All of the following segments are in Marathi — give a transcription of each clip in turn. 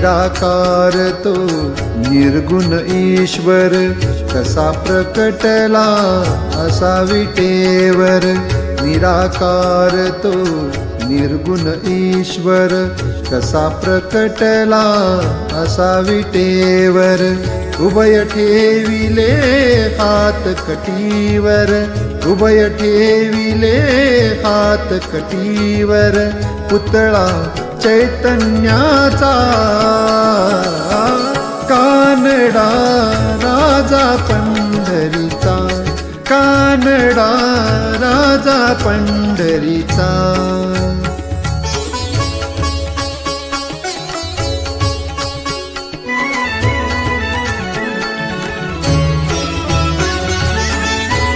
निराकार तो निर्गुण ईश्वर कसा प्रकटला असा विटेवर निराकार तो निर्गुण ईश्वर कसा प्रकटला असा विटेवर उभय ठेविले हात कटीवर उभय ठेविले हात कटीवर. पुतळा चैतन्याचा कानडा राजा पंढरीचा. कानडा राजा पंढरीचा.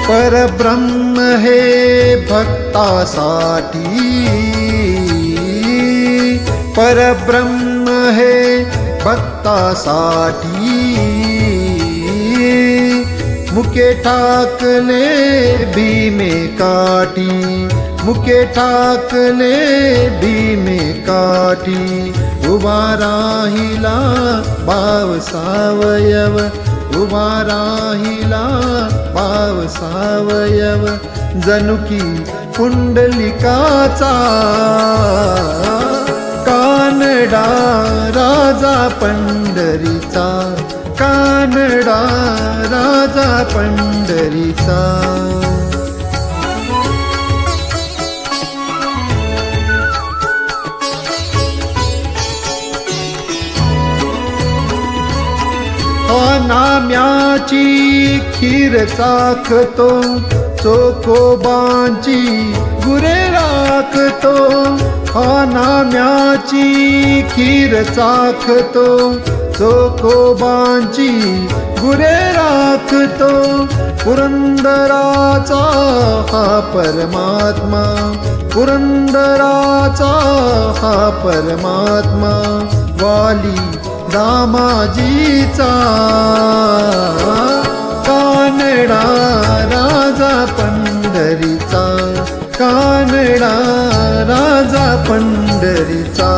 परब्रह्म हे भक्तासाठी. परब्रह्म हे भक्तासाठी मुके ठाकले भीमे काठी मुके ठाकले भीमे काठी उभा राहिला भाव सावयव उभा राहिला भाव सावयव जनुकी पुंडलिकाचा पंढरीचा कानडा राजा पंढरीचा. नाम्याची खीर चाखतो चोखोबांची गुरे राखतो. हा नाम्याची खीर चाखतो चोखोबांची गुरे राखतो पुरंदराचा हा परमात्मा पुरंदराचा हा परमात्मा वाली दामाजीचा. पंढरीचा